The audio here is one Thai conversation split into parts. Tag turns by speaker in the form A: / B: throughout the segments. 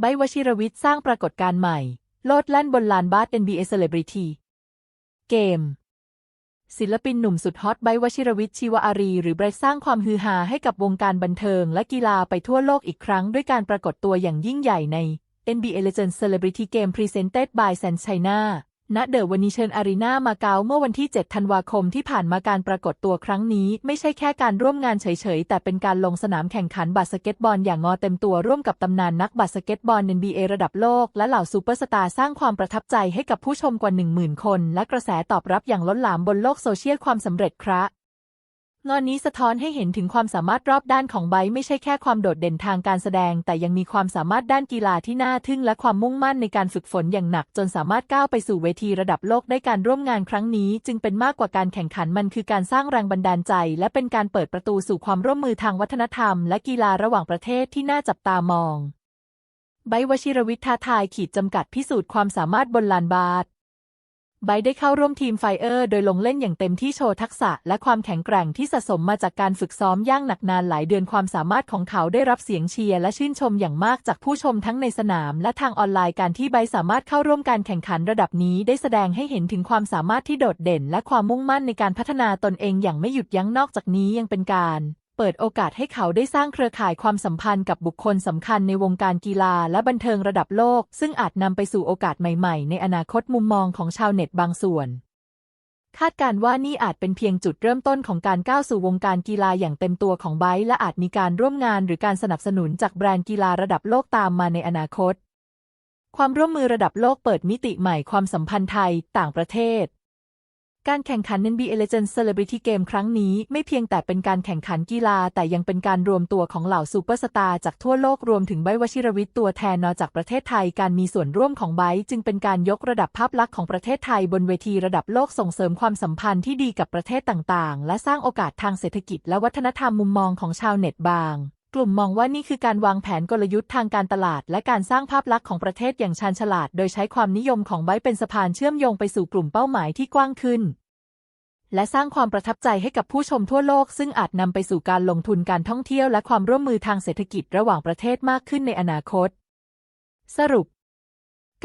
A: ไบวชิรวิทย์สร้างปรากฏการณ์ใหม่ โลดแล่นบนลานบาส NBA Celebrity เกม ศิลปินหนุ่มสุดฮอตไบวชิรวิทย์ชีวอารี หรือไบรสร้างความฮือฮาให้กับวงการบันเทิงและกีฬาไปทั่วโลกอีกครั้งด้วยการปรากฏตัวอย่างยิ่งใหญ่ใน NBA Legends Celebrity Game Presented by San China ณเดอะวานิเชิญอารีนามาเก๊าเมื่อวันที่ 7 ธันวาคมที่ผ่านมาการปรากฏตัวครั้งนี้ ไม่ใช่แค่การร่วมงานเฉยๆ แต่เป็นการลงสนามแข่งขันบาสเกตบอลอย่างงอเต็มตัวร่วมกับตำนานนักบาสเกตบอล NBA ระดับโลก และเหล่าซูเปอร์สตาร์สร้างความประทับใจให้กับผู้ชมกว่า 10,000 คน และกระแสตอบรับอย่างล้นหลามบนโลกโซเชียลความสำเร็จครับ งานนี้สะท้อนให้เห็นถึงความสามารถรอบด้านของไบไม่ใช่แค่ความโดดเด่นทางการแสดง แต่ยังมีความสามารถด้านกีฬาที่น่าทึ่งและความมุ่งมั่นในการฝึกฝนอย่างหนัก จนสามารถก้าวไปสู่เวทีระดับโลกได้การร่วมงานครั้งนี้ จึงเป็นมากกว่าการแข่งขันมันคือการสร้างแรงบันดาลใจ และเป็นการเปิดประตูสู่ความร่วมมือทางวัฒนธรรม และกีฬาระหว่างประเทศที่น่าจับตามอง ไบวชิรวิทย์ท้าทายขีดจำกัดพิสูจน์ความสามารถบนลานบาส ไบได้เข้าร่วมทีมไฟเออร์โดยลงเล่นอย่างเต็มที่โชว์ทักษะและความแข็งแกร่งที่สะสมมาจากการฝึกซ้อมย่างหนักนานหลายเดือนความสามารถของเขาได้รับเสียงเชียร์และชื่นชมอย่างมากจากผู้ชมทั้งในสนามและทางออนไลน์การที่ไบสามารถเข้าร่วมการแข่งขันระดับนี้ได้แสดงให้เห็นถึงความสามารถที่โดดเด่น และความมุ่งมั่นในการพัฒนาตนเองอย่างไม่หยุดยั้งนอกจากนี้ยังเป็นการ เปิดโอกาสให้เขาได้สร้างเครือข่ายความสัมพันธ์กับบุคคลสำคัญในวงการกีฬาและบันเทิงระดับโลก ซึ่งอาจนำไปสู่โอกาสใหม่ๆ ในอนาคตมุมมองของชาวเน็ตบางส่วน คาดการณ์ว่านี่อาจเป็นเพียงจุดเริ่มต้นของการก้าวสู่วงการกีฬาอย่างเต็มตัวของไบและอาจมีการร่วมงานหรือการสนับสนุนจากแบรนด์กีฬาระดับโลกตามมาในอนาคต ความร่วมมือระดับโลกเปิดมิติใหม่ความสัมพันธ์ไทย ต่างประเทศ การแข่งขัน NBA Legends Celebrity Game ครั้งนี้ไม่เพียงแต่เป็นการแข่งขันกีฬา แต่ยังเป็นการรวมตัวของเหล่าซูเปอร์สตาร์จากทั่วโลกรวมถึงไบวชิรวิทย์ตัวแทนนอจากประเทศไทยการมีส่วนร่วมของไบจึงเป็นการยกระดับภาพลักษณ์ของประเทศไทยบนเวทีระดับโลกส่งเสริมความสัมพันธ์ที่ดีกับประเทศต่างๆ และสร้างโอกาสทางเศรษฐกิจและวัฒนธรรมมุมมองของชาวเน็ตบาง กลุ่มมองว่านี่คือการวางแผนกลยุทธ์ทางการตลาด และการสร้างภาพลักษณ์ของประเทศอย่างชาญฉลาด โดยใช้ความนิยมของไบเป็นสะพานเชื่อมโยงไปสู่กลุ่มเป้าหมายที่กว้างขึ้น และสร้างความประทับใจให้กับผู้ชมทั่วโลก ซึ่งอาจนำไปสู่การลงทุนการท่องเที่ยว และความร่วมมือทางเศรษฐกิจระหว่างประเทศมากขึ้นในอนาคต สรุป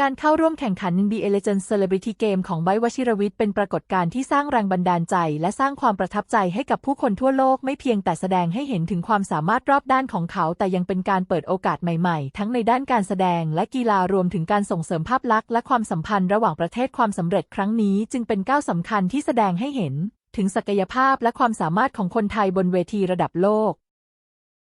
A: การเข้าร่วมแข่งขัน NBA Legends Celebrity Game ของไบวชิรวิทย์เป็นปรากฏการณ์ที่สร้างแรงบันดาลใจ และสร้างความประทับใจให้กับผู้คนทั่วโลกไม่เพียงแต่แสดงให้เห็นถึงความสามารถรอบด้านของเขา แต่ยังเป็นการเปิดโอกาสใหม่ๆ ทั้งในด้านการแสดงและกีฬารวมถึงการส่งเสริมภาพลักษณ์และความสัมพันธ์ระหว่างประเทศความสำเร็จครั้งนี้ จึงเป็นก้าวสำคัญที่แสดงให้เห็น ถึงศักยภาพและความสามารถของคนไทยบนเวทีระดับโลก